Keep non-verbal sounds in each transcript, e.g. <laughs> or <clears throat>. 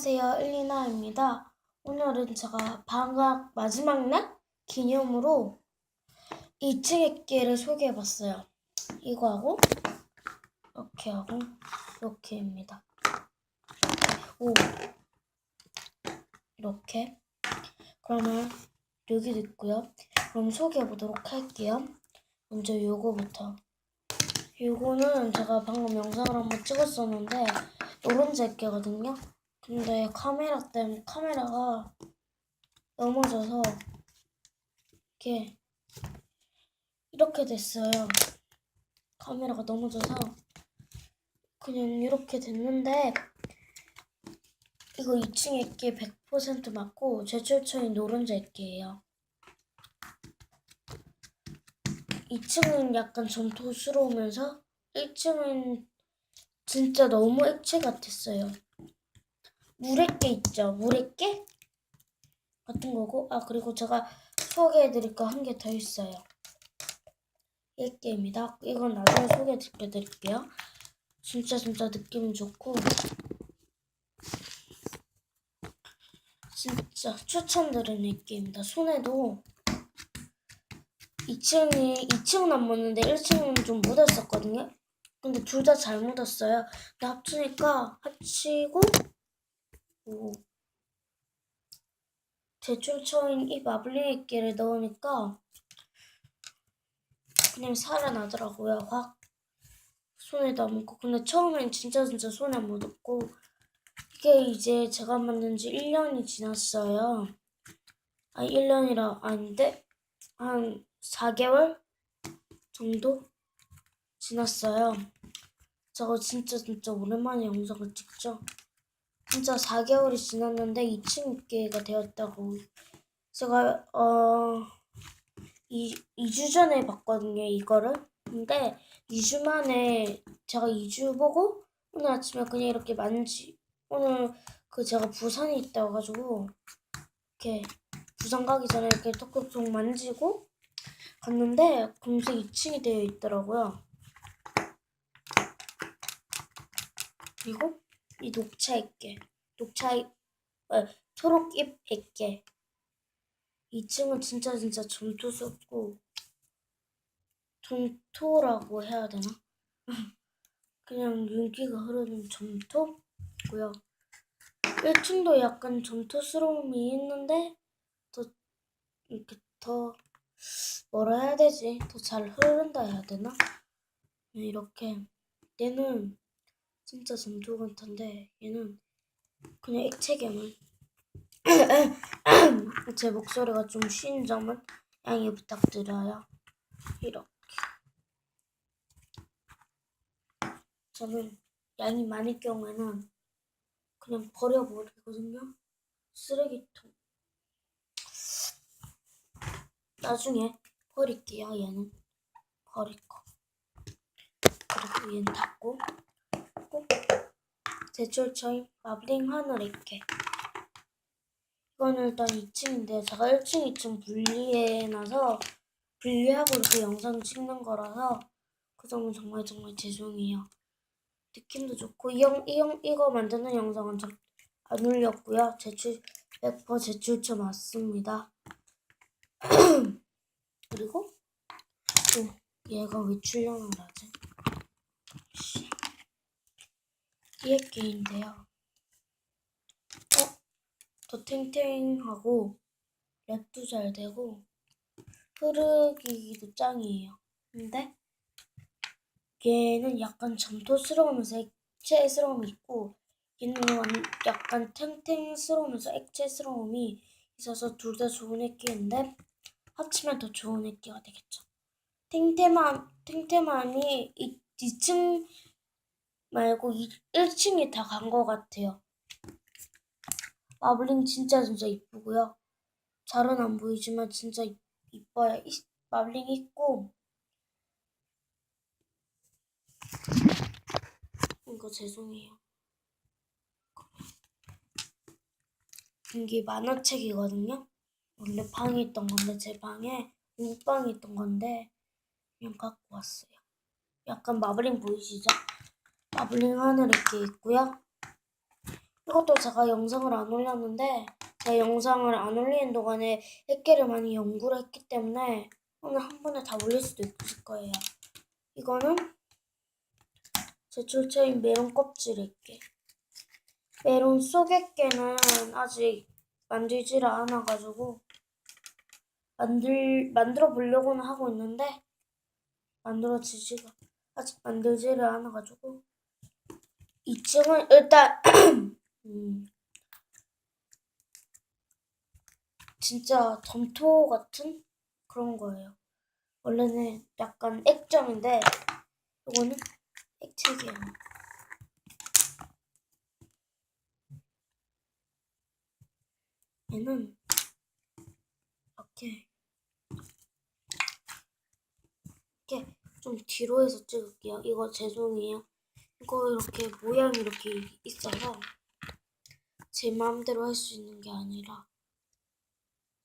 안녕하세요, 일리나입니다. 오늘은 제가 방학 마지막 날 기념으로 2층의 깨를 소개해봤어요. 이거 하고 이렇게 하고 이렇게입니다. 오 이렇게 그러면 여기도 있고요. 그럼 소개해보도록 할게요. 먼저 요거부터 요거는 제가 방금 영상을 한번 찍었었는데 노른자 액계거든요. 근데 카메라 때문에 카메라가 넘어져서 이렇게 이렇게 됐어요. 카메라가 넘어져서 그냥 이렇게 됐는데 이거 2층 액계 100% 맞고 제출처인 노른자 액계예요. 2층은 약간 점토스러우면서 1층은 진짜 너무 액체 같았어요. 물액계 있죠? 물액계? 같은 거고 아 그리고 제가 소개해드릴 거 한 개 더 있어요. 액계입니다. 이건 나중에 소개해드릴게요. 진짜 진짜 느낌 좋고 진짜 추천드리는 액계입니다. 손에도 2층이 2층은 안 묻는데 1층은 좀 묻었었거든요. 근데 둘 다 잘 묻었어요. 근데 합치니까 합치고 오. 제출처인 이 마블링 액계를 넣으니까 그냥 살아나더라고요. 확 손에도 안 묻고 근데 처음엔 진짜 진짜 손에 안 묻었고 이게 이제 제가 만든 지 1년이 지났어요. 아 1년이라 아닌데 한 4개월 정도 지났어요. 저거 진짜 진짜 오랜만에 영상을 찍죠. 진짜 4개월이 지났는데 2층 있게가 되었다고. 제가 어 2, 2주 전에 봤거든요, 이거를. 근데 2주 만에 제가 2주 보고 오늘 아침에 그냥 이렇게 만지 오늘 그 제가 부산에 있다 와가지고 이렇게 부산 가기 전에 이렇게 톡톡톡 만지고 갔는데 금세 2층이 되어 있더라고요. 그리고 이 녹차 액계, 녹차 잎, 어, 초록잎 액계. 2층은 진짜 진짜 점토스럽고 점토라고 해야 되나? <laughs> 그냥 윤기가 흐르는 점토고요. 1층도 약간 점토스러움이 있는데 더 이렇게 더 뭐라 해야 되지? 더 잘 흐른다 해야 되나? 네, 이렇게 얘는 진짜 점토 같은데 얘는 그냥 액체괴물. <clears throat> 제 목소리가 좀쉰 점은 양해 부탁드려요. 이렇게. 저는 양이 많을 경우에는 그냥 버려버리거든요. 쓰레기통. 나중에 버릴게요, 얘는. 버릴 거. 그리고 얘는 닫고. 꼭 제출처인 마블링 하늘 액계. 이거는 일단 2층인데 제가 1층, 2층 분리해놔서 분리하고 이렇게 영상 찍는 거라서 그 점은 정말 정말 죄송해요. 느낌도 좋고 이, 영, 이 영, 이거 만드는 영상은 좀 안 올렸고요. 제출 100% 제출처 맞습니다. <clears throat> 그리고 오, 얘가 왜 출연을 하지? 액계인데요. 어? 더 탱탱하고 랩도 잘 되고 흐르기도 짱이에요. 근데 얘는 약간 점토스러우면서 액체스러움이 있고 얘는 약간 탱탱스러우면서 액체스러움이 있어서 둘 다 좋은 액기인데 합치면 더 좋은 액기가 되겠죠. 탱탱함, 탱탱함이 2층 말고 1층이 다간 것 같아요. 마블링 진짜 진짜 이쁘고요. 잘은 안 보이지만 진짜 이뻐요. 마블링 있고 이거 죄송해요. 이게 만화책이거든요. 원래 방에 있던 건데 제 방에 옷방에 있던 건데 그냥 갖고 왔어요. 약간 마블링 보이시죠? 마블링 하늘 이렇게 있고요. 이것도 제가 영상을 안 올렸는데 제가 영상을 안 올리는 동안에 액계를 많이 연구를 했기 때문에 오늘 한 번에 다 올릴 수도 있을 거예요. 이거는 제 출처인 메론 껍질 액계. 메론 속 액계는 아직 만들지를 않아가지고 만들 만들어 보려고는 하고 있는데 만들어지지가 아직 만들지를 않아가지고 2층은 일단 <clears throat> 음, 진짜 점토 같은 그런 거예요. 원래는 약간 액정인데 이거는 액체계예요. 얘는 이렇게 이렇게 좀 뒤로 해서 찍을게요. 이거 죄송해요. 이거 이렇게 모양이 이렇게 있어서 제 마음대로 할 수 있는 게 아니라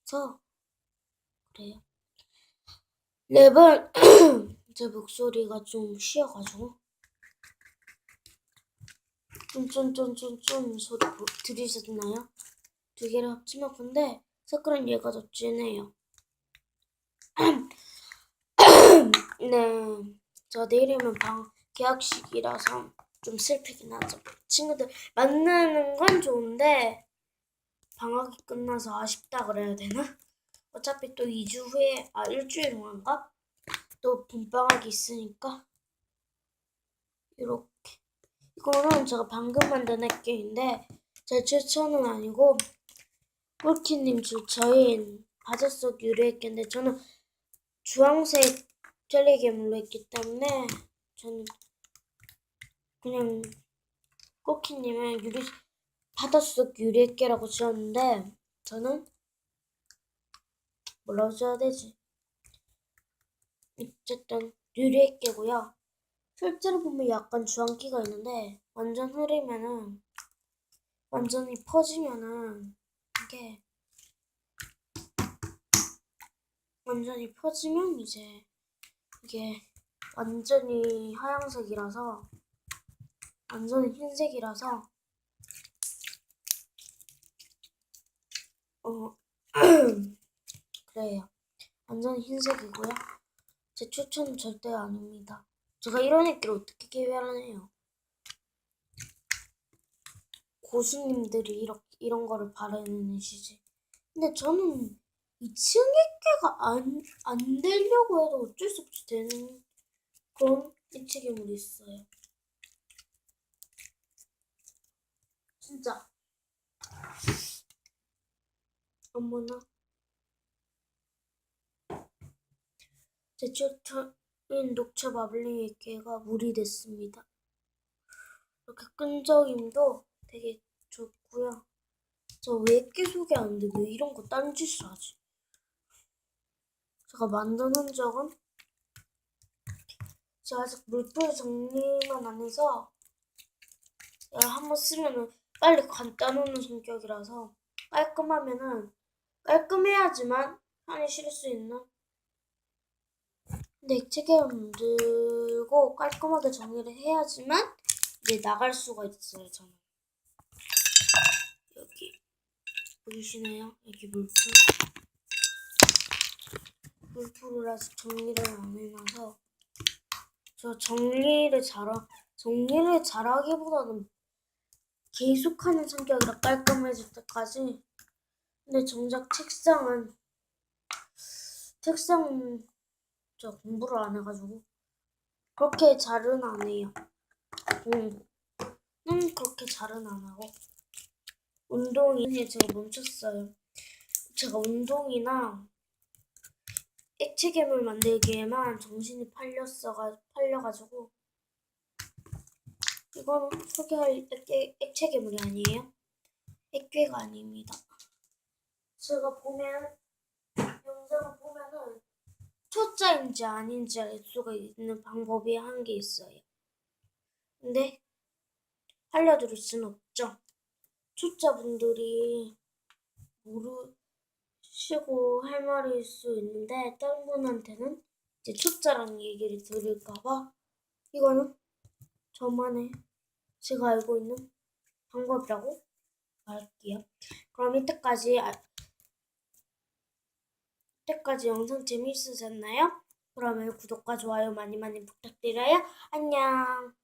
서 그래요. 랩은 <clears throat> 제 목소리가 좀 쉬어가지고 쭌쭌쭌쭌쭌 소리 보- 들으셨나요? 두 개를 합치면 근데 색깔은 얘가 더 진해요. <clears throat> 네, 저 내일이면 방 계약식이라서 좀 슬프긴 하죠. 친구들 만나는 건 좋은데 방학이 끝나서 아쉽다 그래야 되나? 어차피 또 2주 후에 아 일주일 후인가? 또 봄방학이 있으니까 이렇게 이거는 제가 방금 만든 액계인데 제 추천은 아니고 꿀키님 추천인 바지 속 유리 액계인데 저는 주황색 젤리 괴물로 했기 때문에 저는 그냥 꼬키님은 유리 바닷속 유리액계라고 지었는데 저는 뭐라고 써야 되지? 어쨌든 유리액계고요. 실제로 보면 약간 주황기가 있는데 완전 흐리면은 완전히 퍼지면은 이게 완전히 퍼지면 이제 이게 완전히 하얀색이라서 완전히 흰색이라서 어 <clears throat> 그래요. 완전히 흰색이고요. 제 추천은 절대 아닙니다. 제가 이런 액기를 어떻게 해요? 고수님들이 이렇게 이런 거를 바라내시지. 근데 저는 2층 액계가 안, 안 되려고 해도 어쩔 수 없이 되는 그런 액체괴물이 있어요. 진짜. 어머나. 제 추천인 녹차 마블링 액계가 물이 됐습니다. 이렇게 끈적임도 되게 좋고요. 저왜 소개 안 돼? 왜 이런 거 딴짓을 하지? 제가 만드는 적은 제가 아직 물풀 정리만 안 해서 한번 쓰면은 빨리 갖다 놓는 성격이라서 깔끔하면은 깔끔해야지만 하기 싫을 수 있는 근데 액체계를 만들고 깔끔하게 정리를 해야지만 이제 나갈 수가 있어요 저는. 여기. 보이시나요? 여기 물풀. 물풀을 아직 정리를 안 해놔서. 저 정리를 잘하 정리를 잘하기보다는 계속하는 성격이라 깔끔해질 때까지. 근데 정작 책상은 책상은 저 공부를 안 해가지고 그렇게 잘은 안 해요. 공부는 그렇게 잘은 안 하고. 운동이 제가 멈췄어요. 제가 운동이나 액체 괴물 만들기에만 정신이 팔렸어가 팔려가지고 이거는 소개할 액체, 액체 괴물이 아니에요. 액괴가 아닙니다. 제가 보면 영상을 보면은 초짜인지 아닌지 알 수가 있는 방법이 한개 있어요. 근데 알려드릴 수는 없죠. 초짜분들이 모르시고 할 말일 수 있는데 다른 분한테는 이제 초짜라는 얘기를 들을까봐 이거는 저만의 제가 알고 있는 방법이라고 할게요. 그럼 이때까지 아, 이때까지 영상 재미있으셨나요? 그러면 구독과 좋아요 많이 많이 부탁드려요. 안녕.